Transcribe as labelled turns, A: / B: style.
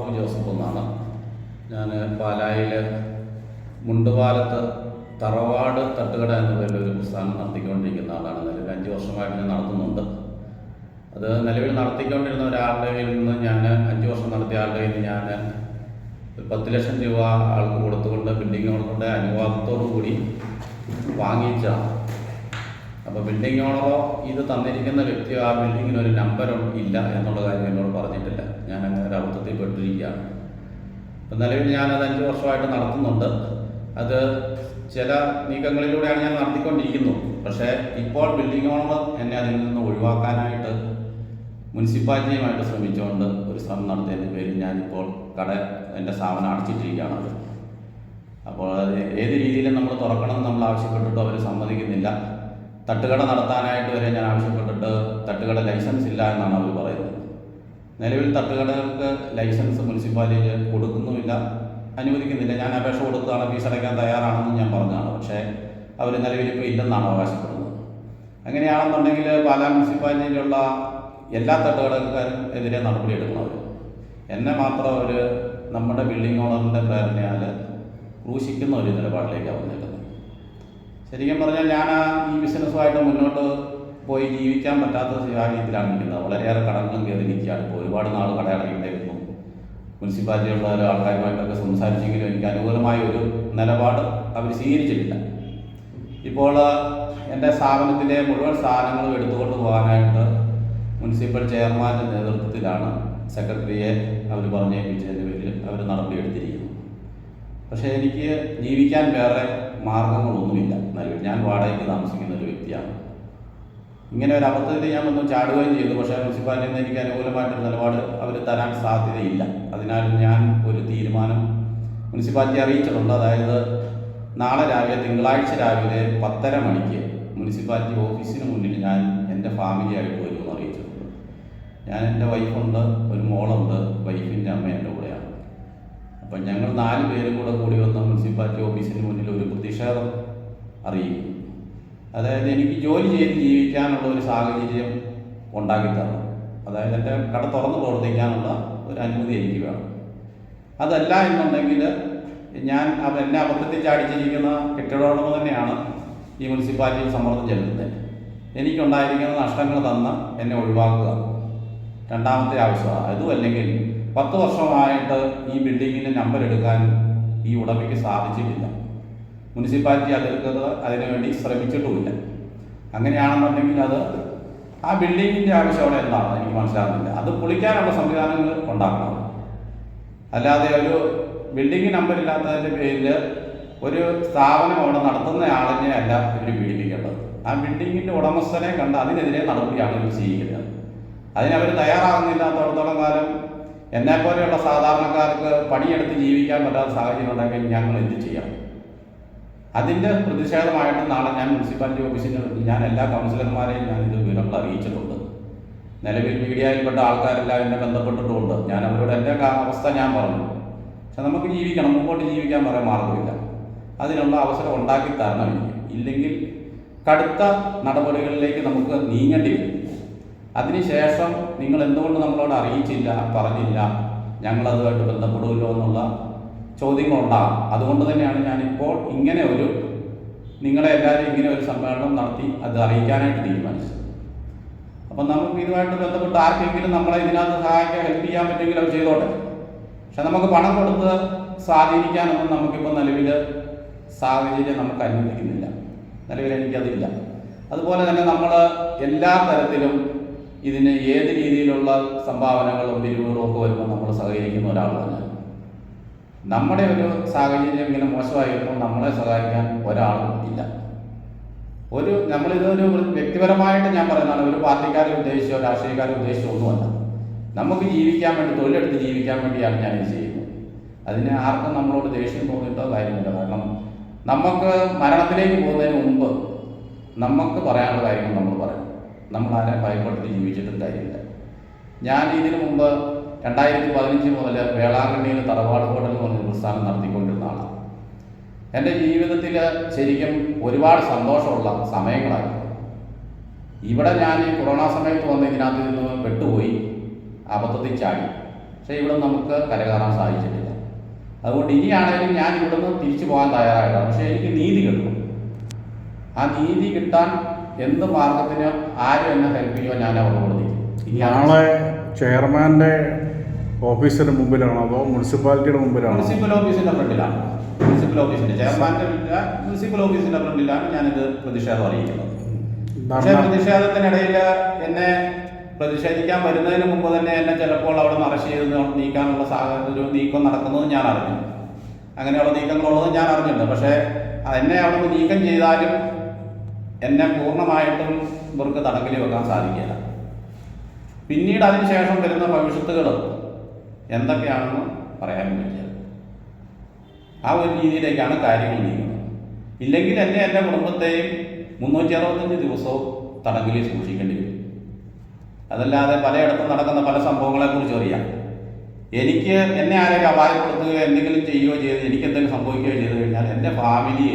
A: Babu Joseph എന്നാണ് ഞാൻ പാലായിൽ മുണ്ടുപാലത്ത് തറവാട് തട്ടുകട എന്ന പേരിൽ ഒരു പ്രസ്ഥാനം നടത്തിക്കൊണ്ടിരിക്കുന്ന ആളാണ്. നിലവിൽ അഞ്ച് വർഷമായിട്ട് ഞാൻ നടത്തുന്നുണ്ട്. അത് നിലവിൽ നടത്തിക്കൊണ്ടിരുന്ന ഒരാളുടെ കയ്യിൽ നിന്ന് ഞാൻ അഞ്ച് വർഷം നടത്തിയ ആളുടെ കയ്യിൽ ഞാൻ പത്ത് ലക്ഷം രൂപ ആൾക്ക് കൊടുത്തുകൊണ്ട് ബിൽഡിംഗ് ഓണറുടെ അനുവാദത്തോടു കൂടി വാങ്ങിച്ചാണ് അപ്പോൾ ബിൽഡിംഗ് ഓണറോ ഇത് തന്നിരിക്കുന്ന വ്യക്തിയോ ആ ബിൽഡിങ്ങിന് ഒരു നമ്പർ ഇല്ല എന്നുള്ള കാര്യം എന്നോട് പറഞ്ഞിട്ടില്ല. ഞാൻ അങ്ങനെ ഒരു അബദ്ധത്തിൽ പെട്ടിരിക്കുകയാണ്. അപ്പം നിലവിൽ ഞാനത് അഞ്ച് വർഷമായിട്ട് നടത്തുന്നുണ്ട്. അത് ചില നീക്കങ്ങളിലൂടെയാണ് ഞാൻ നടത്തിക്കൊണ്ടിരിക്കുന്നത് പക്ഷേ ഇപ്പോൾ ബിൽഡിംഗ് ഓണർ എന്നെ അതിൽ നിന്ന് ഒഴിവാക്കാനായിട്ട് മുനിസിപ്പാലിറ്റിയുമായിട്ട് ശ്രമിച്ചുകൊണ്ട് ഒരു ശ്രമം നടത്തിയതിന്റെ പേരിൽ ഞാനിപ്പോൾ കട എന്റെ സ്ഥാപനം അടച്ചിട്ടിരിക്കുകയാണ് അപ്പോൾ ഏത് രീതിയിലും നമ്മൾ തുറക്കണം നമ്മൾ ആവശ്യപ്പെട്ടിട്ട് അവർ സമ്മതിക്കുന്നില്ല. തട്ടുകട നടത്താനായിട്ട് വരെ ഞാൻ ആവശ്യപ്പെട്ടിട്ട് തട്ടുകട ലൈസൻസ് ഇല്ല എന്നാണ് അവർ പറയുന്നത്. നിലവിൽ തട്ടുകടകൾക്ക് ലൈസൻസ് മുനിസിപ്പാലിറ്റി കൊടുക്കുന്നുമില്ല അനുവദിക്കുന്നില്ല. ഞാൻ അപേക്ഷ കൊടുത്തതാണ് ഫീസ് അടയ്ക്കാൻ തയ്യാറാണെന്ന് ഞാൻ പറഞ്ഞതാണ്. പക്ഷേ അവർ നിലവിൽ ഇപ്പോൾ ഇല്ലെന്നാണ് അവകാശപ്പെടുന്നത്. അങ്ങനെയാണെന്നുണ്ടെങ്കിൽ പാലാ മുനിസിപ്പാലിറ്റിയിലുള്ള എല്ലാ തട്ടുകടക്കാരും എതിരെ നടപടി എടുക്കണം അവർ. എന്നെ മാത്രം അവർ നമ്മുടെ ബിൽഡിംഗ് ഓണറിന്റെ പ്രേരണയാൽ ക്രൂശിക്കുന്ന ഒരു നിലപാടിലേക്കാണ് വന്നേക്കുന്നത് ശരിക്കും പറഞ്ഞാൽ ഞാൻ ആ ഈ ബിസിനസ്സുമായിട്ട് മുന്നോട്ട് പോയി ജീവിക്കാൻ പറ്റാത്ത സാഹചര്യത്തിലാണ് നിൽക്കുന്നത്. വളരെയേറെ കടങ്ങളും കയറി നിൽക്കുകയാണ്. ഇപ്പോൾ ഒരുപാട് നാൾ കടയടക്കേണ്ടിയിരുന്നു മുനിസിപ്പാലിറ്റിയുള്ള ഓരോ ആൾക്കാരുമായിട്ടൊക്കെ സംസാരിച്ചെങ്കിലും എനിക്ക് അനുകൂലമായ ഒരു നിലപാട് അവർ സ്വീകരിച്ചിട്ടില്ല. ഇപ്പോൾ എന്റെ സ്ഥാപനത്തിലെ മുഴുവൻ സാധനങ്ങളും എടുത്തുകൊണ്ട് പോകാനായിട്ട് മുനിസിപ്പൽ ചെയർമാന്റെ നേതൃത്വത്തിലാണ് സെക്രട്ടറിയെ അവർ പറഞ്ഞേൽപ്പിച്ചതിന്റെ പേരിൽ അവർ നടപടിയെടുത്തിരിക്കുന്നത് പക്ഷേ എനിക്ക് ജീവിക്കാൻ വേറെ മാർഗങ്ങളൊന്നുമില്ല. നിലവിൽ ഞാൻ വാടകയ്ക്ക് താമസിക്കുന്ന ഒരു വ്യക്തിയാണ്. ഇങ്ങനെ ഒരു അബദ്ധത്തിൽ ഞാൻ വന്നു ചാടുകയും ചെയ്തു. പക്ഷേ മുനിസിപ്പാലിറ്റിയിൽ നിന്ന് എനിക്ക് അനുകൂലമായിട്ടൊരു നിലപാട് അവർ തരാൻ സാധ്യതയില്ല. അതിനാൽ ഞാൻ ഒരു തീരുമാനം മുനിസിപ്പാലിറ്റി അറിയിച്ചിട്ടുണ്ട്. അതായത് നാളെ രാവിലെ തിങ്കളാഴ്ച രാവിലെ പത്തര മണിക്ക് മുനിസിപ്പാലിറ്റി ഓഫീസിന് മുന്നിൽ ഞാൻ എന്റെ ഫാമിലിയായിട്ട് വരുമെന്ന് അറിയിച്ചിട്ടുണ്ട്. ഞാൻ എന്റെ വൈഫുണ്ട് ഒരു മോളുണ്ട് വൈഫിന്റെ അമ്മ എന്റെ അപ്പം ഞങ്ങൾ നാല് പേരും കൂടെ കൂടി വന്ന മുനിസിപ്പാലിറ്റി ഓഫീസിന് മുന്നിൽ ഒരു പ്രതിഷേധം അറിയിക്കും. അതായത് എനിക്ക് ജോലി ചെയ്ത് ജീവിക്കാനുള്ള ഒരു സാഹചര്യം ഉണ്ടാക്കി തരണം അതായത് എന്റെ കട തുറന്ന് പ്രവർത്തിക്കാനുള്ള ഒരു അനുമതി എനിക്ക് വേണം. അതല്ല എന്നുണ്ടെങ്കിൽ ഞാൻ എന്നെ അബദ്ധത്തിൽ ചാടിച്ചിരിക്കുന്ന കെട്ടിടോടമ തന്നെയാണ് ഈ മുനിസിപ്പാലിറ്റിയിൽ സമ്മർദ്ദം ചെലുത്തുന്നത്. എനിക്കുണ്ടായിരിക്കുന്ന നഷ്ടങ്ങൾ തന്ന് എന്നെ ഒഴിവാക്കുക. രണ്ടാമത്തെ ആവശ്യമാണ്. അതും അല്ലെങ്കിൽ പത്ത് വർഷമായിട്ട് ഈ ബിൽഡിങ്ങിന്റെ നമ്പർ എടുക്കാൻ ഈ ഉടമയ്ക്ക് സാധിച്ചിട്ടില്ല. മുനിസിപ്പാലിറ്റി അതെടുക്കുന്നത് അതിനുവേണ്ടി ശ്രമിച്ചിട്ടുമില്ല. അങ്ങനെയാണെന്നുണ്ടെങ്കിൽ അത് ആ ബിൽഡിങ്ങിന്റെ ആവശ്യം അവിടെ എന്താണ് എനിക്ക് മനസ്സിലാകുന്നില്ല അത് പൊളിക്കാനുള്ള സംവിധാനങ്ങൾ ഉണ്ടാക്കണം. അല്ലാതെ ഒരു ബിൽഡിംഗ് നമ്പർ ഇല്ലാത്തതിന്റെ പേരിൽ ഒരു സ്ഥാപനം അവിടെ നടത്തുന്ന ആളിനെ അല്ല ഇവർ പീഡിപ്പിക്കേണ്ടത്. ആ ബിൽഡിങ്ങിന്റെ ഉടമസ്ഥനെ കണ്ട് അതിനെതിരെ നടപടിയാണ് ഇവർ സ്വീകരിക്കുന്നത് അതിനവർ തയ്യാറാകുന്നില്ലാത്തടത്തോളം കാലം എന്നെ പോലെയുള്ള സാധാരണക്കാർക്ക് പണിയെടുത്ത് ജീവിക്കാൻ പറ്റാത്ത സാഹചര്യം ഉണ്ടെങ്കിൽ ഞങ്ങൾ എന്ത് ചെയ്യാം? അതിന്റെ പ്രതിഷേധമായിട്ട് നാളെ ഞാൻ മുനിസിപ്പാലിറ്റി ഓഫീസിന് ഞാൻ എല്ലാ കൗൺസിലർമാരെയും ഞാൻ ഇത് വിവരങ്ങൾ അറിയിച്ചിട്ടുണ്ട് നിലവിൽ മീഡിയയിൽപ്പെട്ട ആൾക്കാരെല്ലാം എന്നെ ബന്ധപ്പെട്ടിട്ടുമുണ്ട്. ഞാൻ അവരോട് എന്റെ അവസ്ഥ ഞാൻ പറഞ്ഞു. പക്ഷെ നമുക്ക് ജീവിക്കണം മുമ്പോട്ട് ജീവിക്കാൻ പറയാൻ മാർഗമില്ല അതിനുള്ള അവസരം ഉണ്ടാക്കി തരണം ഇല്ലെങ്കിൽ കടുത്ത നടപടികളിലേക്ക് നമുക്ക് നീങ്ങേണ്ടി വരും. അതിനുശേഷം നിങ്ങൾ എന്തുകൊണ്ട് നമ്മളോട് അറിയിച്ചില്ല പറഞ്ഞില്ല? ഞങ്ങളതുമായിട്ട് ബന്ധപ്പെടുമല്ലോ എന്നുള്ള ചോദ്യങ്ങളുണ്ടാകും അതുകൊണ്ട് തന്നെയാണ് ഞാനിപ്പോൾ ഇങ്ങനെ ഒരു നിങ്ങളെ എല്ലാവരും ഇങ്ങനെ ഒരു സമ്മേളനം നടത്തി അത് അറിയിക്കാനായിട്ട് തീരുമാനിച്ചത്. അപ്പം നമുക്ക് ഇതുമായിട്ട് ബന്ധപ്പെട്ട് ആർക്കെങ്കിലും നമ്മളെ ഇതിനകത്ത് സഹായിക്കാൻ ഹെൽപ്പ് ചെയ്യാൻ പറ്റുമെങ്കിൽ അവർ ചെയ്തോട്ടെ. പക്ഷെ നമുക്ക് പണം കൊടുത്ത് സ്വാധീനിക്കാനൊന്നും നമുക്കിപ്പോൾ നിലവിൽ സാഹചര്യം നമുക്ക് അനുവദിക്കുന്നില്ല. നിലവിൽ എനിക്കതില്ല. അതുപോലെ തന്നെ നമ്മൾ എല്ലാ തരത്തിലും ഇതിന് ഏത് രീതിയിലുള്ള സംഭാവനകളും പിരിവുകളും ഒക്കെ വരുമ്പോൾ നമ്മൾ സഹകരിക്കുന്ന തന്നെ. നമ്മുടെ ഒരു സാഹചര്യം ഇങ്ങനെ മോശമായി വരുമ്പോൾ നമ്മളെ സഹായിക്കാൻ ഒരാളും ഇല്ല. ഒരു നമ്മളിതൊരു വ്യക്തിപരമായിട്ട് ഞാൻ പറയുന്നതാണ് ഒരു പാർട്ടിക്കാരെ ഉദ്ദേശിച്ചോ രാഷ്ട്രീയക്കാരെ ഉദ്ദേശിച്ചോ ഒന്നുമല്ല. നമുക്ക് ജീവിക്കാൻ വേണ്ടി തൊഴിലെടുത്ത് ജീവിക്കാൻ വേണ്ടിയാണ് ഞാൻ ഇത് ചെയ്യുന്നത്. അതിന് ആർക്കും നമ്മളോട് ദേഷ്യം തോന്നിയിട്ടോ കാര്യമില്ല. കാരണം നമുക്ക് മരണത്തിലേക്ക് പോകുന്നതിന് മുമ്പ് നമുക്ക് പറയാനുള്ള കാര്യങ്ങൾ നമ്മൾ പറയും നമ്മൾ ആരെ ഭയപ്പെട്ടിട്ട് ജീവിച്ചിട്ടും കാര്യമില്ല ഞാൻ ഇതിനു മുമ്പ് രണ്ടായിരത്തി പതിനഞ്ച് മുതൽ വേളാങ്കണ്ണിയിൽ തറവാട് ഹോട്ടൽ എന്ന് പറഞ്ഞ പ്രസ്ഥാനം നടത്തിക്കൊണ്ടിരുന്ന ആളാണ് എന്റെ ജീവിതത്തിൽ ശരിക്കും ഒരുപാട് സന്തോഷമുള്ള സമയങ്ങളായിരുന്നു. ഇവിടെ ഞാൻ ഈ കൊറോണ സമയത്ത് വന്ന് ഇതിനകത്ത് നിന്ന് പെട്ടുപോയി. അബദ്ധത്തിൽ ചാടി. പക്ഷെ ഇവിടെ നമുക്ക് കരകയറാൻ സാധിച്ചിട്ടില്ല. അതുകൊണ്ട് ഇനിയാണെങ്കിലും ഞാൻ ഇവിടുന്ന് തിരിച്ചു പോകാൻ തയ്യാറായിട്ടാണ് പക്ഷേ എനിക്ക് നീതി കിട്ടണം. ആ നീതി കിട്ടാൻ എന്ത് മാർഗത്തിന് ആരും എന്നെ ഹെൽപ്പ് ചെയ്യുമോ ഞാൻ അവരോട് നിൽക്കും ഇനി
B: നാളെ ചെയർമാന്റെ ഓഫീസിന് മുമ്പിലാണോ അതോ മുനിസിപ്പാലിറ്റിയുടെ മുമ്പിലാണോ?
A: മുനിസിപ്പൽ ഓഫീസിന്റെ ഫ്രണ്ടിലാണ്. മുനിസിപ്പൽ ഓഫീസിന്റെ ചെയർമാന്റെ മുനിസിപ്പൽ ഓഫീസിന്റെ ഫ്രണ്ടിലാണ് ഞാനിത് പ്രതിഷേധം അറിയിക്കുന്നത്. പക്ഷേ പ്രതിഷേധത്തിനിടയിൽ എന്നെ പ്രതിഷേധിക്കാൻ വരുന്നതിന് മുമ്പ് തന്നെ എന്നെ ചിലപ്പോൾ അവിടെ നിന്ന് അറസ്റ്റ് ചെയ്ത് നീക്കാനുള്ള സാഹചര്യം നീക്കം നടക്കുന്നത് ഞാൻ അറിഞ്ഞു. അങ്ങനെയുള്ള നീക്കങ്ങളുള്ളത് ഞാൻ അറിഞ്ഞിട്ടുണ്ട്. പക്ഷേ എന്നെ അവിടെ നിന്ന് നീക്കം ചെയ്താലും എന്നെ പൂർണമായിട്ടും ഇവർക്ക് തടങ്കലി വെക്കാൻ സാധിക്കില്ല. പിന്നീട് അതിനുശേഷം വരുന്ന ഭവിഷ്യത്തുകൾ എന്തൊക്കെയാണെന്ന് പറയാൻ പറ്റില്ല. ആ ഒരു രീതിയിലേക്കാണ് കാര്യങ്ങൾ നീങ്ങുന്നത്. ഇല്ലെങ്കിൽ എന്നെ എന്റെ കുടുംബത്തെയും മുന്നൂറ്റി അറുപത്തഞ്ച് ദിവസവും തടങ്കലിൽ സൂക്ഷിക്കേണ്ടി വരും. അതല്ലാതെ പലയിടത്തും നടക്കുന്ന പല സംഭവങ്ങളെക്കുറിച്ച് അറിയാം. എനിക്ക് എന്നെ ആരെങ്കിലും അപായപ്പെടുത്തുകയോ എന്തെങ്കിലും ചെയ്യുകയോ ചെയ്ത് എനിക്ക് എന്തെങ്കിലും സംഭവിക്കുകയോ ചെയ്തു കഴിഞ്ഞാൽ എന്റെ ഫാമിലി